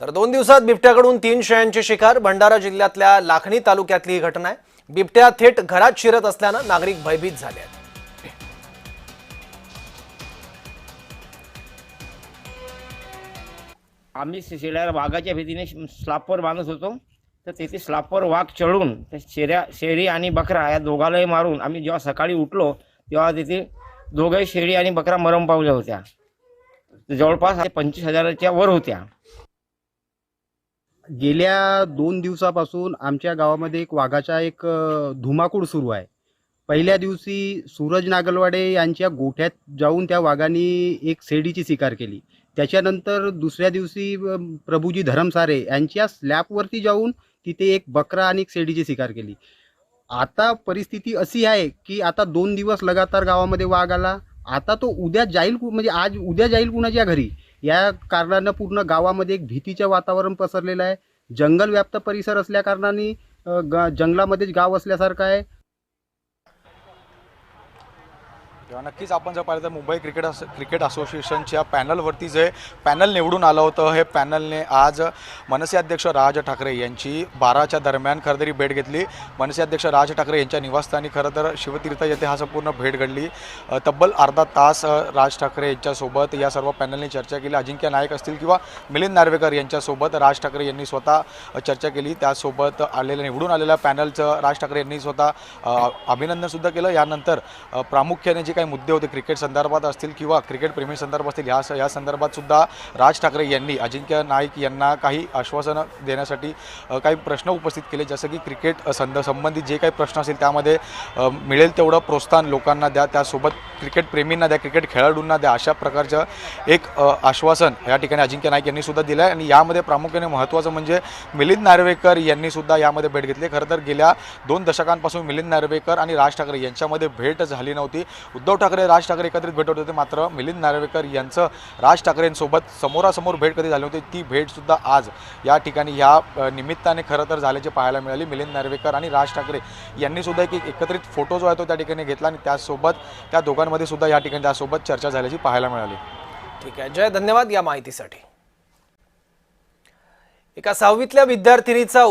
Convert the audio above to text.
तर दोन दिवसात बिबट्याकडून तीन शेळ्यांची शिकार. भंडारा जिल्ह्यातल्या लाखणी तालुक्यातली ही घटना आहे. बिबट्या थेट घरात शिरत असल्यानं नागरिक भयभीत झाले आहेत. आम्ही शेळ्या वाघाच्या भीतीने स्लापवर बांधत होतो. तर तेथे स्लापवर वाघ चढून त्या शेऱ्या शेळी आणि बकरा या दोघालाही मारून आम्ही जेव्हा सकाळी उठलो तेव्हा तिथे दोघंही शेळी आणि बकरा मरम पावल्या होत्या. जवळपास पंचवीस हजाराच्या वर होत्या. गेल्या दोन दिवसापासून आमच्या गावामध्ये एक वाघाचा एक धुमाकूळ सुरू आहे. पहिल्या दिवशी सूरज नागलवाडे यांच्या गोठ्यात जाऊन त्या वाघाने एक शेडीची शिकार केली. त्याच्यानंतर दुसऱ्या दिवशी प्रभूजी धरमसारे यांच्या स्लॅबवरती जाऊन तिथे एक बकरा आणि एक शेडीची शिकार केली. आता परिस्थिती अशी आहे की आता दोन दिवस लगातार गावामध्ये वाघ आला. आता तो उद्या जाईल म्हणजे आज उद्या जाईल कुणाच्या घरी? या कारणानं पूर्ण गावामध्ये एक भीतीचं वातावरण पसरलेलं आहे. जंगल व्याप्त परिसर असल्या कारणाने ग जंगलामध्येच गाव असल्यासारखं आहे. तेव्हा नक्कीच आपण जर पाहिलं तर मुंबई क्रिकेट अस क्रिकेट असोसिएशनच्या पॅनलवरती जे पॅनल निवडून आलं होतं हे पॅनलने आज मनसे अध्यक्ष राज ठाकरे यांची बाराच्या दरम्यान खरं तरी भेट घेतली. मनसे अध्यक्ष राज ठाकरे यांच्या निवासस्थानी खरं तर शिवतीर्थ येथे हा संपूर्ण भेट घडली. तब्बल अर्धा तास राज ठाकरे यांच्यासोबत या सर्व पॅनलने चर्चा केली. अजिंक्य नाईक असतील किंवा मिलिंद नार्वेकर यांच्यासोबत राज ठाकरे यांनी स्वतः चर्चा केली. त्यासोबत आलेल्या निवडून आलेल्या पॅनलचं राज ठाकरे यांनी स्वतः अभिनंदनसुद्धा केलं. यानंतर प्रामुख्याने जे काही मुद्दे होते क्रिकेट संदर्भात असतील किंवा क्रिकेट प्रेमी संदर्भात असतील या या संदर्भात सुद्धा राज ठाकरे यांनी अजिंक्य नाईक यांना काही आश्वासनं देण्यासाठी काही प्रश्न उपस्थित केले जसं की क्रिकेट संद संबंधित जे काही प्रश्न असतील त्यामध्ये मिळेल तेवढं प्रोत्साहन लोकांना द्या त्यासोबत क्रिकेट प्रेमींना द्या क्रिकेट खेळाडूंना द्या अशा प्रकारचं एक आश्वासन या ठिकाणी अजिंक्य नाईक यांनी सुद्धा दिलं आहे आणि यामध्ये प्रामुख्याने महत्त्वाचं म्हणजे मिलिंद नार्वेकर यांनी सुद्धा यामध्ये भेट घेतली. खरं तर गेल्या दोन दशकांपासून मिलिंद नार्वेकर आणि राज ठाकरे यांच्यामध्ये भेट झाली नव्हती. उद्धव ठाकरे राज ठाकरे एकत्रित भेटवत होते मात्र मिलिंद नार्वेकर यांचं राज ठाकरेंसोबत समोरासमोर भेट कधी झाली होती ती भेटसुद्धा आज या ठिकाणी ह्या निमित्ताने खरं तर झाल्याचे पाहायला मिळाली. मिलिंद नार्वेकर आणि राज ठाकरे यांनी सुद्धा एक एकत्रित फोटो जो आहे तो त्या ठिकाणी घेतला आणि त्यासोबत त्या दोघांमध्ये सुद्धा या ठिकाणी त्यासोबत चर्चा झाल्याची पाहायला मिळाली. ठीक आहे. जय धन्यवाद या माहितीसाठी. एका सहावीतल्या विद्यार्थिनीचा